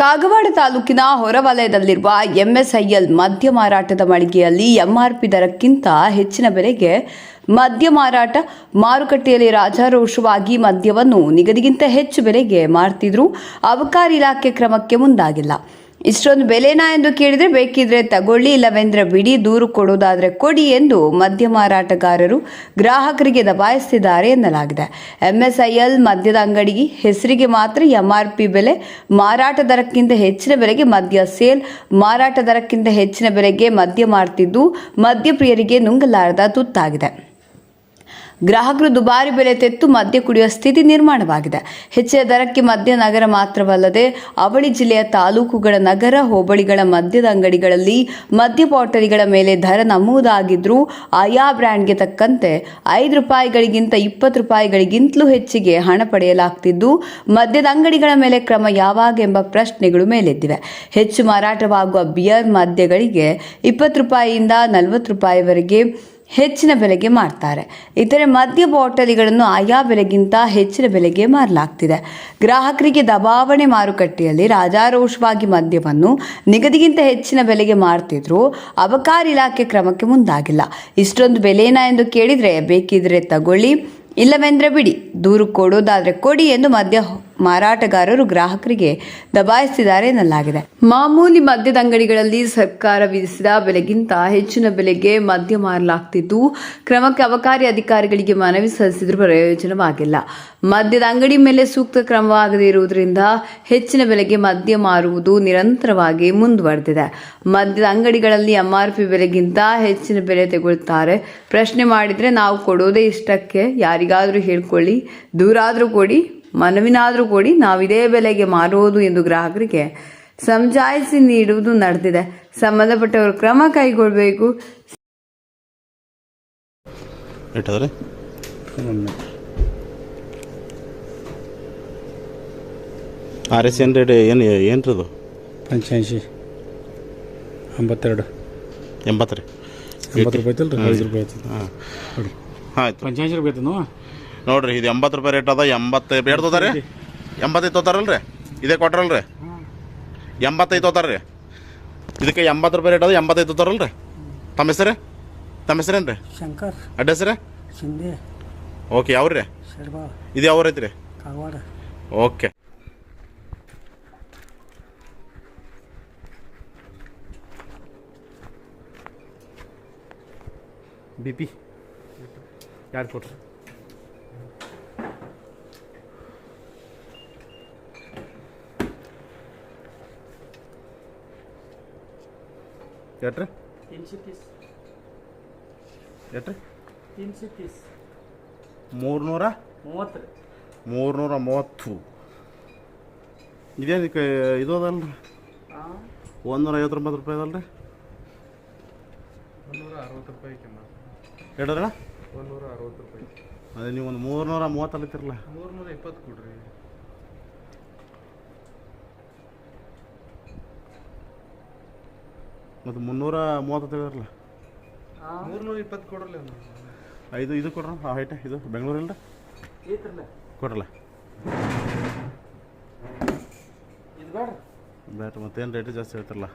ಕಾಗವಾಡ ತಾಲೂಕಿನ ಹೊರವಲಯದಲ್ಲಿರುವ ಎಂಎಸ್ಐಎಲ್ ಮದ್ಯ ಮಾರಾಟದ ಮಳಿಗೆಯಲ್ಲಿ ಎಂಆರ್ಪಿ ದರಕ್ಕಿಂತ ಹೆಚ್ಚಿನ ಬೆಲೆಗೆ ಮದ್ಯ ಮಾರಾಟ, ಮಾರುಕಟ್ಟೆಯಲ್ಲಿ ರಾಜಾರೋಷವಾಗಿ ಮದ್ಯವನ್ನು ನಿಗದಿಗಿಂತ ಹೆಚ್ಚು ಬೆಲೆಗೆ ಮಾರ್ತಿದ್ರು. ಅಬಕಾರಿ ಇಲಾಖೆ ಕ್ರಮಕ್ಕೆ ಮುಂದಾಗಿಲ್ಲ. ಇಷ್ಟೊಂದು ಬೆಲೆನಾ ಎಂದು ಕೇಳಿದರೆ ಬೇಕಿದ್ರೆ ತಗೊಳ್ಳಿ, ಇಲ್ಲವೆಂದ್ರೆ ಬಿಡಿ, ದೂರು ಕೊಡುವುದಾದರೆ ಕೊಡಿ ಎಂದು ಮದ್ಯ ಮಾರಾಟಗಾರರು ಗ್ರಾಹಕರಿಗೆ ದಬಾಯಿಸುತ್ತಿದ್ದಾರೆ ಎನ್ನಲಾಗಿದೆ. ಎಂಎಸ್ಐಎಲ್ ಮದ್ಯದ ಅಂಗಡಿಗೆ ಹೆಸರಿಗೆ ಮಾತ್ರ ಎಂಆರ್ಪಿ ಬೆಲೆ, ಮಾರಾಟ ದರಕ್ಕಿಂತ ಹೆಚ್ಚಿನ ಬೆಲೆಗೆ ಮದ್ಯ ಸೇಲ್, ಮಾರಾಟ ದರಕ್ಕಿಂತ ಹೆಚ್ಚಿನ ಬೆಲೆಗೆ ಮದ್ಯ ಮಾರ್ತಿದ್ದು ಮದ್ಯಪ್ರಿಯರಿಗೆ ನುಂಗಲಾರದ ತುತ್ತಾಗಿದೆ. ಗ್ರಾಹಕರು ದುಬಾರಿ ಬೆಲೆ ತೆತ್ತು ಮದ್ಯ ಕುಡಿಯುವ ಸ್ಥಿತಿ ನಿರ್ಮಾಣವಾಗಿದೆ. ಹೆಚ್ಚಿನ ದರಕ್ಕೆ ಮದ್ಯ ನಗರ ಮಾತ್ರವಲ್ಲದೆ ಅವಳಿ ಜಿಲ್ಲೆಯ ತಾಲೂಕುಗಳ ನಗರ, ಹೋಬಳಿಗಳ ಮದ್ಯದ ಅಂಗಡಿಗಳಲ್ಲಿ ಮದ್ಯ ಬಾಟಲಿಗಳ ಮೇಲೆ ದರ ನಮೂದಾಗಿದ್ರೂ ಆಯಾ ಬ್ರ್ಯಾಂಡ್ಗೆ ತಕ್ಕಂತೆ ಐದು ರೂಪಾಯಿಗಳಿಗಿಂತ ಇಪ್ಪತ್ತು ರೂಪಾಯಿಗಳಿಗಿಂತಲೂ ಹೆಚ್ಚಿಗೆ ಹಣ ಪಡೆಯಲಾಗ್ತಿದ್ದು, ಮದ್ಯದ ಅಂಗಡಿಗಳ ಮೇಲೆ ಕ್ರಮ ಯಾವಾಗ ಎಂಬ ಪ್ರಶ್ನೆಗಳು ಮೇಲೆದ್ದಿವೆ. ಹೆಚ್ಚು ಮಾರಾಟವಾಗುವ ಬಿಯರ್ ಮದ್ಯಗಳಿಗೆ ಇಪ್ಪತ್ತು ರೂಪಾಯಿಯಿಂದ ನಲವತ್ತು ರೂಪಾಯಿವರೆಗೆ ಹೆಚ್ಚಿನ ಬೆಲೆಗೆ ಮಾರ್ತಾರೆ. ಇತರೆ ಮದ್ಯ ಬಾಟಲಿಗಳನ್ನು ಆಯಾ ಬೆಲೆಗಿಂತ ಹೆಚ್ಚಿನ ಬೆಲೆಗೆ ಮಾರಲಾಗ್ತಿದೆ. ಗ್ರಾಹಕರಿಗೆ ದಬಾವಣೆ ಮಾರುಕಟ್ಟೆಯಲ್ಲಿ ರಾಜಾರೋಷವಾಗಿ ಮದ್ಯವನ್ನು ನಿಗದಿಗಿಂತ ಹೆಚ್ಚಿನ ಬೆಲೆಗೆ ಮಾರ್ತಿದ್ರು ಅಬಕಾರಿ ಇಲಾಖೆ ಕ್ರಮಕ್ಕೆ ಮುಂದಾಗಿಲ್ಲ. ಇಷ್ಟೊಂದು ಬೆಲೆನಾ ಎಂದು ಕೇಳಿದರೆ ಬೇಕಿದ್ರೆ ತಗೊಳ್ಳಿ, ಇಲ್ಲವೆಂದ್ರೆ ಬಿಡಿ. ದೂರು ಕೊಡೋದಾದರೆ ಕೊಡಿ ಎಂದು ಮದ್ಯ ಮಾರಾಟಗಾರರು ಗ್ರಾಹಕರಿಗೆ ದಬಾಯಿಸಿದ್ದಾರೆ ಎನ್ನಲಾಗಿದೆ. ಮಾಮೂಲಿ ಮದ್ಯದ ಅಂಗಡಿಗಳಲ್ಲಿ ಸರ್ಕಾರ ವಿಧಿಸಿದ ಬೆಲೆಗಿಂತ ಹೆಚ್ಚಿನ ಬೆಲೆಗೆ ಮದ್ಯ ಮಾರಲಾಗ್ತಿದ್ದು, ಕ್ರಮಕ್ಕೆ ಅಬಕಾರಿ ಅಧಿಕಾರಿಗಳಿಗೆ ಮನವಿ ಸಲ್ಲಿಸಿದ್ರೂ ಪ್ರಯೋಜನವಾಗಿಲ್ಲ. ಮದ್ಯದ ಅಂಗಡಿ ಮೇಲೆ ಸೂಕ್ತ ಕ್ರಮವಾಗದೇ ಇರುವುದರಿಂದ ಹೆಚ್ಚಿನ ಬೆಲೆಗೆ ಮದ್ಯ ಮಾರುವುದು ನಿರಂತರವಾಗಿ ಮುಂದುವರೆದಿದೆ. ಮದ್ಯದ ಅಂಗಡಿಗಳಲ್ಲಿ ಎಂಆರ್ಪಿ ಬೆಲೆಗಿಂತ ಹೆಚ್ಚಿನ ಬೆಲೆ ತೆಗೊಳ್ತಾರೆ. ಪ್ರಶ್ನೆ ಮಾಡಿದರೆ ನಾವು ಕೊಡೋದೇ ಇಷ್ಟಕ್ಕೆ ಯಾರಿಗಾದರೂ ಹೇಳ್ಕೊಳ್ಳಿ, ದೂರಾದರೂ ಕೊಡಿ. ಮನವಿನಾದರೂ ಕೊಡಿ ನಾವಿದೇ ಬೆಲೆಗೆ ಮಾರುವುದು ಎಂದು ಗ್ರಾಹಕರಿಗೆ ಸಮಜಾಯಿಸಿ ನೀಡುವುದು ನಡೆದಿದೆ. ಸಂಬಂಧಪಟ್ಟವರು ಕ್ರಮ ಕೈಗೊಳ್ಳಬೇಕು. ಆರ್ ಎಸ್ ಏನು ರೇಟ್ ಏನು ಏನ್ರದು? ಎಂಬತ್ತೆರಡು. ಎಂಬತ್ತು ರೀ. ಎಂಬತ್ತು ರೂಪಾಯಿ ಐತಲ್ಲ ರೀ ಐದು ರೂಪಾಯಿ ಐತಿ ಹಾಂ. ಆಯ್ತು. ಪಂಚಾಯಿಸಿ ರೂಪಾಯಿ ಐತಿ ನಾವು ನೋಡ್ರಿ ಇದು ಎಂಬತ್ತು ರೂಪಾಯಿ ರೇಟ್ ಅದ ಎಂಬತ್ತು ಎರಡು ತೊತಾರೆ ರೀ ಎಂಬತ್ತೈದು ತೋತಾರಲ್ಲ ರೀ ಇದೇ ಕೊಟ್ರಲ್ಲ ರೀ ಎಂಬತ್ತೈದು ತೋತಾರ ರೀ ಇದಕ್ಕೆ ಎಂಬತ್ತು ರೂಪಾಯಿ ರೇಟ್ ಅದ ಎಂಬತ್ತೈದು ತೋತಾರಲ್ಲ ರೀ ತಮ್ಮ ಹೆಸರು? ತಮ್ಮ ಹೆಸರೇನು ರೀ ಶಂಕರ್. ಅಡ್ಡ ಹೆಸರು? ಶಿಂದೆ. ಓಕೆ ಯಾವ್ರಿ? ರೀ ಇದು ಯಾವ ಐತಿ ರೀ ಕಾಗವಾಡ ಓಕೆ. B P. ಯಾರು ಕೊಟ್ರಿ? ಎಟ್ರಿ ಎಟ್ರಿ ಮೂರ್ನೂರ? ಮೂವತ್ತು. ಮೂರ್ನೂರ ಮೂವತ್ತು. ಇದೇನು ಇದು ಅದಲ್ಲ ರೀ ಒಂದೂರ ಐವತ್ತೊಂಬತ್ತು ರೂಪಾಯಿ ಅದಲ್ಲ ರೀ ಒಂದೂರ ಅರವತ್ತು ರೂಪಾಯಿ ಎರಡಲ್ಲ ಒಂದೂರ ಅರವತ್ತು ರೂಪಾಯಿ. ಅದೇ ನೀವು ಒಂದು ಮೂರ್ನೂರ ಮೂವತ್ತು ಅಲ್ಲಿತ್ತಿರಲ್ಲ ಮೂರ್ನೂರ ಇಪ್ಪತ್ತು ಕೊಡ್ರಿ. ಮತ್ತು ಮುನ್ನೂರ ಮೂವತ್ತು ತೆಗೆದ್ರಲ್ಲ ಮೂರ್ನೂರ ಇಪ್ಪತ್ತು ಕೊಡ್ರಲ್ಲ ಐದು ಇದು ಕೊಡ್ರ ಆ ಹೈಟ ಇದು ಬೆಂಗಳೂರಿಲ್ಲ ಕೊಡ್ರಲ್ಲ. ಇದು ಬೇಡ ಬ್ಯಾಟ್ ಮತ್ತೇನು ರೇಟ್ ಜಾಸ್ತಿ ಹೇಳ್ತಿರಲ್ಲ?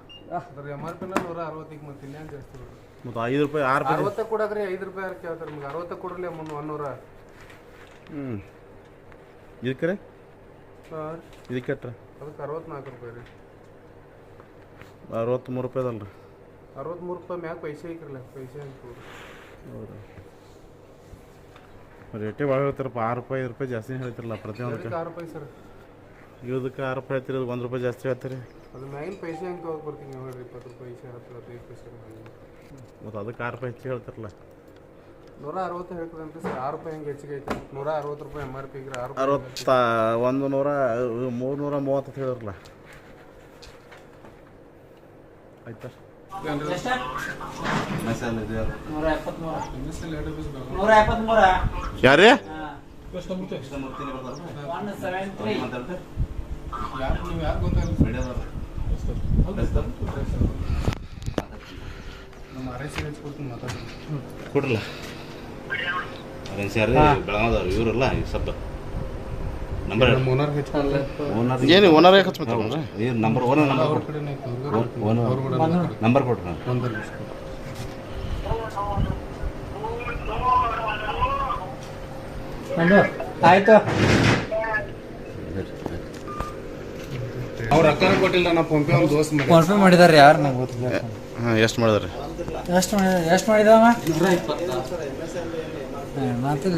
ಅದ್ರ ಎಂ ಆರ್ ಪಿನ ನೂರ ಅರವತ್ತಿಗೆ ಮತ್ತೆ ಇನ್ನೇನು ಜಾಸ್ತಿ ಮತ್ತು ಐದು ರೂಪಾಯಿ ಆರು ರೂಪಾಯಿ ಅರವತ್ತ ಕೊಡಕ್ರಿ ಐದು ರೂಪಾಯಿ ಯಾರು ಕೇಳ್ತಾರೆ? ನಿಮ್ಗೆ ಅರವತ್ತ ಕೊಡ್ರಲ್ಲ ಮುನ್ನ ಒನ್ನೂರ ಹ್ಞೂ ಇದಕ್ಕೆ ರೀ? ಇದಕ್ಕೆ ಅದಕ್ಕೆ ಅರವತ್ನಾಲ್ಕು ರೂಪಾಯಿ ರೀ. ಅರವತ್ತ್ಮೂರು ರೂಪಾಯಿ ಅದಲ್ಲ ರೀ ಅರವತ್ತ್ಮೂರು ರೂಪಾಯಿ ಮ್ಯಾಗ ಪೈಸೆ ಐತ್ರಲ್ಲ ಪೈಸೆ ಅಂತ ಹೌದು ರೇಟೇ ಭಾಳ ಹೇಳ್ತಾರಪ್ಪ ಆರು ರೂಪಾಯಿ ಐದು ರೂಪಾಯಿ ಜಾಸ್ತಿ ಹೇಳ್ತಿರಲ್ಲ ಪ್ರತಿಯೊಂದಕ್ಕೆ. ಆರು ರೂಪಾಯಿ ಸರ್. ಇದಕ್ಕೆ ಆರು ರೂಪಾಯಿ ಹೇಳ್ತೀರಿ ಒಂದು ರೂಪಾಯಿ ಜಾಸ್ತಿ ಹೇಳ್ತೀರಿ. ಅದು ಮ್ಯಾಗಿನ ಪೈಸೆ ಹೆಂಗೆ ತೊಗೊಳ್ ಬರ್ತೀನಿ ಹೇಳ್ರಿ ಇಪ್ಪತ್ತು ರೂಪಾಯಿ ಪೈಸೆ ಹತ್ತು ಹದಿನೈದು ಪೈಸೆ ಮತ್ತು ಅದಕ್ಕೆ ಆರು ರೂಪಾಯಿ ಹೆಚ್ಚು ಹೇಳ್ತಾರಲ್ಲ. ನೂರ ಅರವತ್ತು ಹೇಳ್ತದಂತೆ ಸರ್ ಆರು ರೂಪಾಯಿ ಹೆಂಗೆ ಹೆಚ್ಚಿಗೆ ಐತೆ. ನೂರ ಅರವತ್ತು ರೂಪಾಯಿ ಎಂ ಆರ್ ಪಿ ಆರು ರೂಪಾಯಿ ಅರವತ್ತ ಒಂದು ನೂರ ಮೂರು ನೂರ ಮೂವತ್ತು ಅಂತ ಹೇಳಿದ್ರಲ್ಲ ಆಯ್ತಾ ನೂರ ಎಪ್ಪತ್ಮೂರ ನೂರ ಎಪ್ಪತ್ಮೂರ ಯಾರೇ ಒನ್ ಸೆವೆನ್ ತ್ರೀ ಯಾರು ನೀವು ಯಾರು ಗೊತ್ತಾಗಲ್ಲ ನಮ್ಮ ಆರ್ ಎಸ್ ಎಚ್ ಕೊಡ್ತೀನಿ ಮಾತಾಡ್ತೀನಿ. ಕೊಡ್ರಲ್ಲ? ಬೆಳಗಾವ್ದವ್ರು ಇವರಲ್ಲ ಈ ಸಬ್ಬ ನಂಬರ್ ಓನರ್ ಓನರ್ ಏನು ಓನರೇ ಹಚ್ಕೊತಾರ ಈ ನಂಬರ್ ಓನರ್ ನಂಬರ್ ಕೊಡ್ರಿ. ಓನರ್ ನಂಬರ್ ಕೊಡ್ರಿ ನಾನು. ಆಯ್ತು. ಅವ್ರ ಅಕ್ಕನ ಕೊಟ್ಟಿಲ್ಲ ನಾ ಫೋನ್ ಪೇ ಒಂದು ದೋಸ್ತ್ ಮಾಡಿ ಫೋನ್ ಪೇ ಮಾಡಿದಾರೆ ಯಾರು? ನಂಗೆ ಗೊತ್ತಿಲ್ಲ. ಹಾಂ ಎಷ್ಟು ಮಾಡಿದಾರೆ? ಎಷ್ಟು ಮಾಡಿದ ಎಷ್ಟು ಮಾಡಿದವ ಮಾತಿಲ್ಲ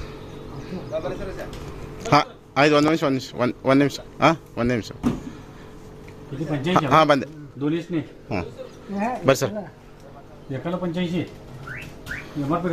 ಆಯ್ತು ಒಂದು ನಿಮಿಷ ಒಂದು ನಿಮಿಷ ಒಂದು ಒಂದು ನಿಮಿಷ ಹಾಂ ಒಂದು ನಿಮಿಷ किती पंच्याऐंशी ಹಾಂ ಬಂದೆ दोन्हीच नाही ಹ್ಞೂ ಬರ್ರಿ ಸರ್ एकाला पंच्याऐंशी एम आर पी